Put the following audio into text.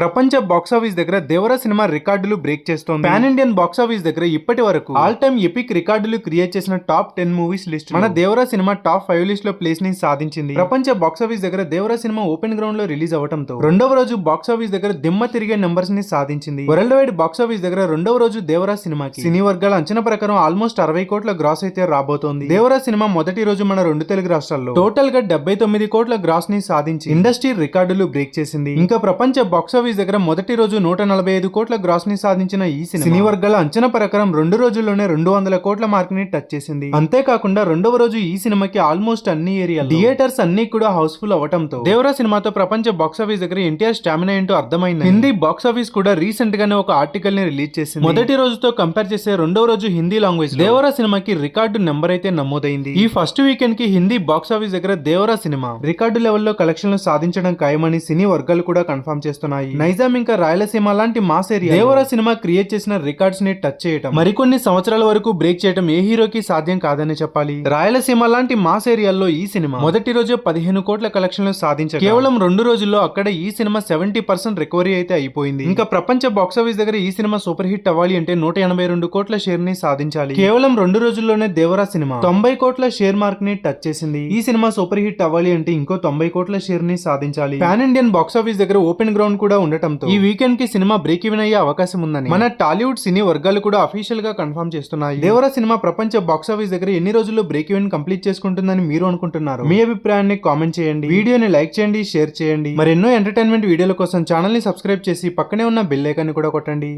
ప్రపంచ బాక్సాఫీస్ దగ్గర దేవర సినిమా రికార్డులు బ్రేక్ చేస్తోంది. పాన్ ఇండియన్ బాక్సాఫీస్ దగ్గర ఇప్పటి వరకు ఆల్ టైమ్ ఎపిక్ రికార్డులు క్రియేట్ చేసిన టాప్ టెన్ మూవీస్ లిస్ట్ మన దేవర సినిమా టాప్ ఫైవ్ లిస్ట్లో ప్లేస్ని సాధించింది. ప్రపంచ బాక్సాఫీస్ దగ్గర దేవర సినిమా ఓపెన్ గ్రౌండ్లో రిలీజ్ అవడంతో రెండవ రోజు బాక్సాఫీస్ దగ్గర దిమ్మ తిరిగే నంబర్స్ని సాధించింది. వరల్డ్ వైడ్ బాక్సాఫీస్ దగ్గర రెండవ రోజు దేవరా సినిమాకి సినీ వర్గాల అంచనా ప్రకారం ఆల్మోస్ట్ అరవై కోట్ల గ్రాస్ అయితే రాబోతోంది. దేవరా సినిమా మొదటి రోజు మన రెండు తెలుగు రాష్ట్రాల్లో టోటల్గా డెబ్బై తొమ్మిది కోట్ల గ్రాస్ని సాధించి ఇండస్ట్రీ రికార్డులు బ్రేక్ చేసింది. ఇంకా ప్రపంచ బాక్సాఫీస్ దగ్గర మొదటి రోజు నూట నలభై ఐదు కోట్ల గ్రాస్ని సాధించిన ఈ సినిమా. సినీ వర్గాల అంచనా ప్రకారం రెండు రోజుల్లోనే రెండు వందల కోట్ల మార్క్ని టచ్ చేసింది. అంతేకాకుండా రెండవ రోజు ఈ సినిమాకి ఆల్మోస్ట్ అన్ని ఏరియా థియేటర్స్ అన్ని కూడా హౌస్ఫుల్ అవటంతో దేవరా సినిమాతో ప్రపంచ బాక్సాఫీస్ దగ్గర ఎన్టీఆర్ స్టామినా ఏంటో అర్థమైంది. హిందీ బాక్సాఫీస్ కూడా రీసెంట్ గానే ఒక ఆర్టికల్ని రిలీజ్ చేసింది. మొదటి రోజుతో కంపేర్ చేసే రెండవ రోజు హిందీ లాంగ్వేజ్ దేవరా సినిమాకి రికార్డు నెంబర్ అయితే నమోదైంది. ఈ ఫస్ట్ వీకెండ్కి హిందీ బాక్సాఫీస్ దగ్గర దేవరా సినిమా రికార్డు లెవెల్లో కలెక్షన్లు సాధించడం ఖాయమని సినీ వర్గాలు కూడా కన్ఫర్మ్ చేస్తున్నాయి. నైజాం ఇంకా రాయలసీమ లాంటి mass area Devara cinema create చేసిన రికార్డ్స్ని టచ్ చేయడం మరికొన్ని సంవత్సరాల వరకు బ్రేక్ చేయడం ఏ హీరోకి సాధ్యం కాదని చెప్పాలి? రాయలసీమ లాంటి మాస్ ఏరియాల్లో ఈ సినిమా మొదటి రోజే పదిహేను కోట్ల కలెక్షన్లు సాధించారు కేవలం రెండు రోజుల్లో అక్కడ ఈ సినిమా సెవెంటీ పర్సెంట్ రికవరీ అయితే అయిపోయింది. ఇంకా ప్రపంచ బాక్సాఫీస్ దగ్గర ఈ సినిమా సూపర్ హిట్ అవ్వాలి అంటే నూట ఎనభై రెండు కోట్ల షేర్ని సాధించాలి. కేవలం రెండు రోజుల్లోనే దేవరా సినిమా తొంభై కోట్ల షేర్ మార్క్ని టచ్ చేసింది. ఈ సినిమా సూపర్ హిట్ అవ్వాలి అంటే ఇంకో తొంభై కోట్ల షేర్ని సాధించాలి. పాన్ ఇండియన్ బాక్సాఫీస్ దగ్గర ఓపెన్ గ్రౌండ్ కూడా ఉండటంతో ఈ వీకెండ్కి సినిమా బ్రేక్ ఈవెన్ అయ్యే అవకాశం ఉందని మన టాలీవుడ్ సినీ వర్గాలు కూడా అఫీషియల్గా కన్ఫర్మ్ చేస్తున్నాయి. దేవరా సినిమా ప్రపంచ బాక్సాఫీస్ దగ్గర ఎన్ని రోజుల్లో బ్రేక్ ఈవెన్ కంప్లీట్ చేసుకుంటుందని మీరు అనుకుంటున్నారు? మీ అభిప్రాయాన్ని కామెంట్ చేయండి. వీడియోని లైక్ చేయండి షేర్ చేయండి. మరెన్నో ఎంటర్టైన్మెంట్ వీడియోల కోసం ఛానల్ని సబ్స్క్రైబ్ చేసి పక్కనే ఉన్న బెల్ ఐకాన్ కూడా కొట్టండి.